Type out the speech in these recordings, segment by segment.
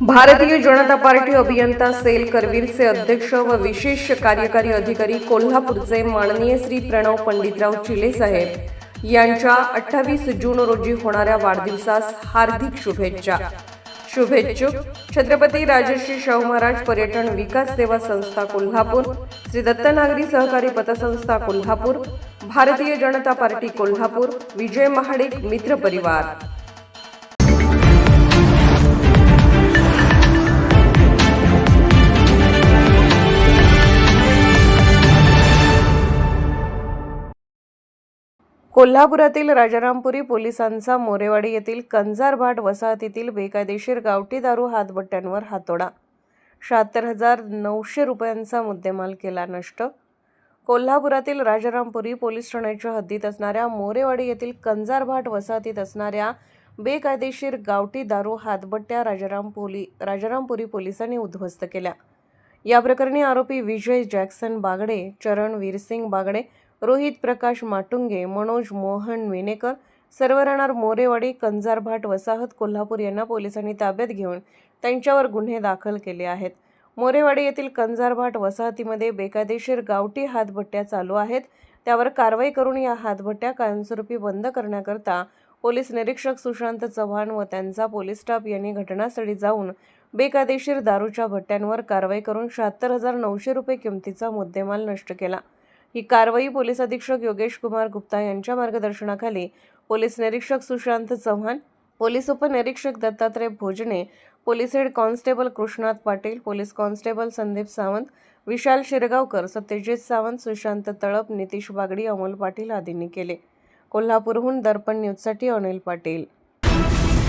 भारतीय जनता पार्टी अभियंता सेल करवीरचे अध्यक्ष व विशेष कार्यकारी अधिकारी कोल्हापूरचे माननीय श्री प्रणव पंडितराव चिले साहेब यांच्या अठ्ठावीस जून रोजी होणाऱ्या वाढदिवसास हार्दिक शुभेच्छा. शुभेच्छुक छत्रपती राजश्री शाहू महाराज पर्यटन विकास सेवा संस्था कोल्हापूर श्री दत्तनागरी सहकारी पतसंस्था कोल्हापूर भारतीय जनता पार्टी कोल्हापूर विजय महाडिक मित्र परिवार. कोल्हापुरातील राजारामपुरी पोलिसांचा मोरेवाडी येथील कंजारभाट वसाहतीतील बेकायदेशीर गावठी दारू हातबट्ट्यांवर हातोडा. शहात्तर हजार नऊशे रुपयांचा मुद्देमाल केला नष्ट. कोल्हापुरातील राजारामपुरी पोलीस ठाण्याच्या हद्दीत असणाऱ्या मोरेवाडी येथील कंजारभाट वसाहतीत असणाऱ्या बेकायदेशीर गावठी दारू हातबट्ट्या राजाराम पोली राजारामपुरी पोलिसांनी उद्ध्वस्त केल्या. या प्रकरणी आरोपी विजय जॅक्सन बागडे चरण वीरसिंग बागडे रोहित प्रकाश माटुंगे मनोज मोहन विनेकर सर्व राहणार मोरेवाडी कंजारभाट वसाहत कोल्हापूर यांना पोलिसांनी ताब्यात घेऊन त्यांच्यावर गुन्हे दाखल केले आहेत. मोरेवाडी येथील कंजारभाट वसाहतीमध्ये बेकायदेशीर गावठी हातभट्ट्या चालू आहेत. त्यावर कारवाई करून या हातभट्ट्या कायमस्वरूपी बंद करण्याकरता पोलीस निरीक्षक सुशांत चव्हाण व त्यांचा पोलीस स्टाफ यांनी घटनास्थळी जाऊन बेकायदेशीर दारूच्या भट्ट्यांवर कारवाई करून शहात्तर हजार नऊशे रुपये किमतीचा मुद्देमाल नष्ट केला. ही कारवाई पोलीस अधीक्षक योगेश कुमार गुप्ता यांच्या मार्गदर्शनाखाली पोलीस निरीक्षक सुशांत चव्हाण पोलीस उपनिरीक्षक Dattatray Bhojane police head constable Krishnat Patil police constable Sandeep Sawant Vishal Shirgaonkar Satyajit Sawant Sushant Talap Nitish Bagdi Amol Patil आदींनी केले. कोल्हापूरहून दर्पण न्यूजसाठी अनिल पाटील.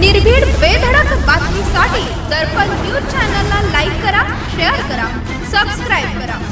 निर्भीड बेधडक बातमीसाठी दर्पण न्यूज चॅनलला लाईक करा शेअर करा सबस्क्राईब करा.